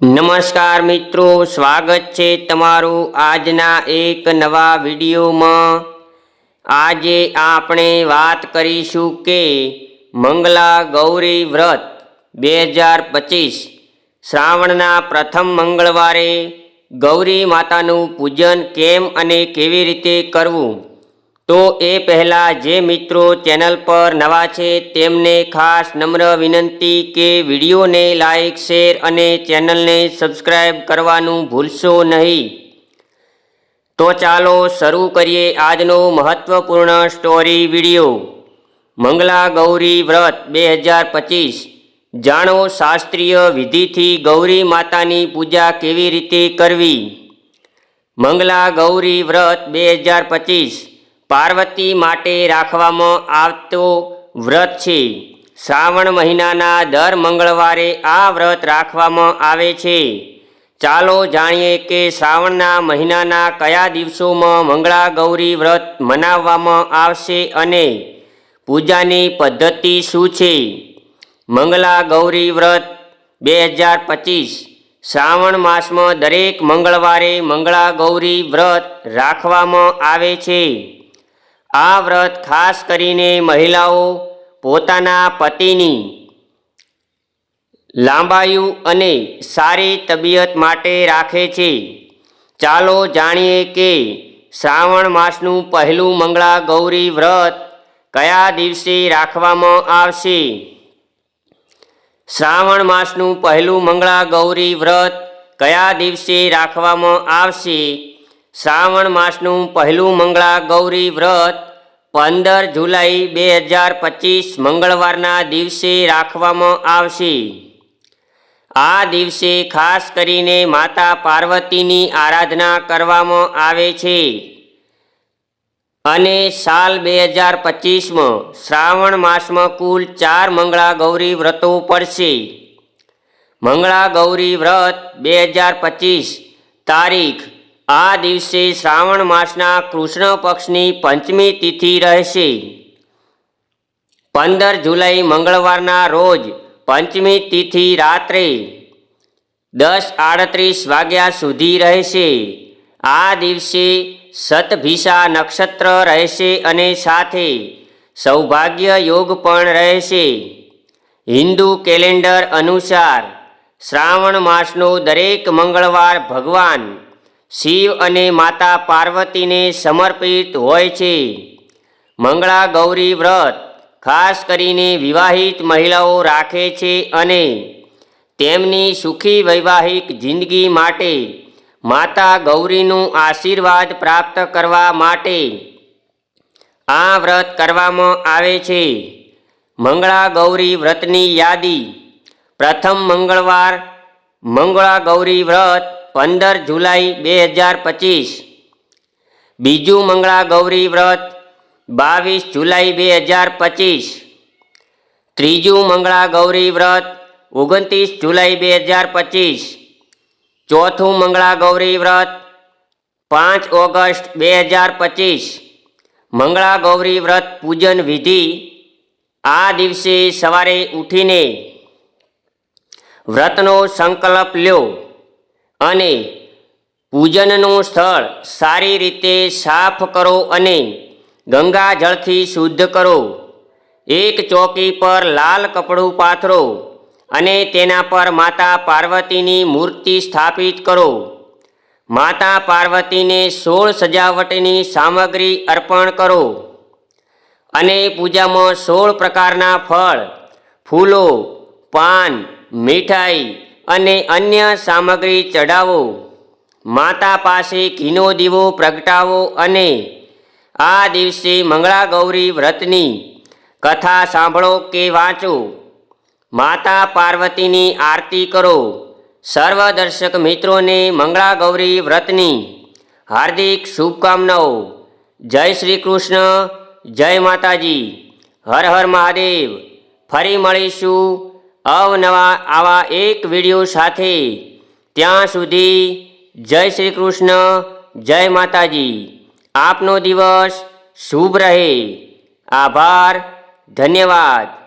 નમસ્કાર મિત્રો, સ્વાગત છે તમારું આજના એક નવા વિડીયોમાં. આજે આપણે વાત કરીશું કે મંગલા ગૌરી વ્રત બે હજાર પચીસ શ્રાવણના પ્રથમ મંગળવારે ગૌરી માતાનું પૂજન કેમ અને કેવી રીતે કરવું? તો એ પહેલાં જે મિત્રો ચેનલ પર નવા છે, તેમને ખાસ નમ્ર વિનંતી કે વિડીયોને લાઇક શેર અને ચેનલને સબસ્ક્રાઈબ કરવાનું ભૂલશો નહીં. તો ચાલો શરૂ કરીએ આજનો મહત્વપૂર્ણ સ્ટોરી વીડિયો. મંગલા ગૌરી વ્રત બે હજાર પચીસ. જાણો શાસ્ત્રીય વિધિથી ગૌરી માતાની પૂજા કેવી રીતે કરવી? મંગલા ગૌરી વ્રત બે હજાર પચીસ. પાર્વતી માટે રાખવામાં આવતો વ્રત છે. શ્રાવણ મહિનાના દર મંગળવારે આ વ્રત રાખવામાં આવે છે. ચાલો જાણીએ કે શ્રાવણના મહિનાના કયા દિવસોમાં મંગળા ગૌરી વ્રત મનાવવામાં આવશે અને પૂજાની પદ્ધતિ શું છે? મંગળા ગૌરી વ્રત બે હજાર પચીસ. શ્રાવણ માસમાં દરેક મંગળવારે મંગળા ગૌરી વ્રત રાખવામાં આવે છે. આ વ્રત ખાસ કરીને મહિલાઓ પોતાના પતિની લાંબાયુ અને સારી તબિયત માટે રાખે છે. ચાલો જાણીએ કે શ્રાવણ માસનું પહેલું મંગળા ગૌરી વ્રત કયા દિવસે રાખવામાં આવશે? શ્રાવણ માસનું પહેલું મંગળા ગૌરી વ્રત કયા દિવસે રાખવામાં આવશે? શ્રાવણ માસનું પહેલું મંગળા ગૌરી વ્રત પંદર જુલાઈ બે હજાર પચીસ મંગળવારના દિવસે રાખવામાં આવશે. આ દિવસે ખાસ કરીને માતા પાર્વતીની આરાધના કરવામાં આવે છે. અને સાલ બે હજાર પચીસમાં શ્રાવણ માસમાં કુલ ચાર મંગળા ગૌરી વ્રતો પડશે. મંગળા ગૌરી વ્રત બે હજાર પચીસ તારીખ આ દિવસે શ્રાવણ માસના કૃષ્ણ પક્ષની પંચમી તિથિ રહેશે. પંદર જુલાઈ મંગળવારના રોજ પંચમી તિથિ રાત્રે દસ આડત્રીસ વાગ્યા સુધી રહેશે. આ દિવસે સતભિષા નક્ષત્ર રહેશે અને સાથે સૌભાગ્ય યોગ પણ રહેશે. હિન્દુ કેલેન્ડર અનુસાર શ્રાવણ માસનો દરેક મંગળવાર ભગવાન શિવ અને માતા પાર્વતીને સમર્પિત હોય છે. મંગળા ગૌરી વ્રત ખાસ કરીને વિવાહિત મહિલાઓ રાખે છે અને તેમની સુખી વૈવાહિક જિંદગી માટે માતા ગૌરીનું આશીર્વાદ પ્રાપ્ત કરવા માટે આ વ્રત કરવામાં આવે છે. મંગળા ગૌરી વ્રતની યાદી પ્રથમ મંગળવાર મંગળા ગૌરી વ્રત પંદર જુલાઈ બે હજાર પચીસ. બીજું મંગળા ગૌરી વ્રત બાવીસ જુલાઈ બે હજાર પચીસ. ત્રીજું મંગળા ગૌરી વ્રત ઓગણત્રીસ જુલાઈ બે હજાર પચીસ. ચોથું મંગળા ગૌરી વ્રત પાંચ ઓગસ્ટ બે હજાર પચીસ. મંગળા ગૌરી વ્રત પૂજન વિધિ આ દિવસે સવારે ઉઠીને વ્રતનો સંકલ્પ લ્યો. અને પૂજનનું સ્થળ સારી રીતે સાફ કરો અને ગંગાજળથી શુદ્ધ કરો. એક ચોકી પર લાલ કપડું પાથરો અને તેના પર માતા પાર્વતીની મૂર્તિ સ્થાપિત કરો. માતા પાર્વતીને સોળ સજાવટની સામગ્રી અર્પણ કરો. અને પૂજામાં સોળ પ્રકારના ફળ, ફૂલો, પાન, મીઠાઈ અને અન્ય સામગ્રી ચડાવો માતા પાસે ઘીનો દીવો પ્રગટાવો અને આ દિવસે મંગળા ગૌરી વ્રતની કથા સાંભળો કે વાંચો. માતા પાર્વતીની આરતી કરો. સર્વ દર્શક મિત્રોને મંગળા ગૌરી વ્રતની હાર્દિક શુભકામનાઓ. જય શ્રી કૃષ્ણ, જય માતાજી. હર હર મહાદેવ. ફરી મળીશું અવનવા આવા એક વીડિયો સાથે. ત્યાં સુધી જય શ્રી કૃષ્ણ, જય માતાજી. આપનો દિવસ શુભ રહે. આભાર, ધન્યવાદ.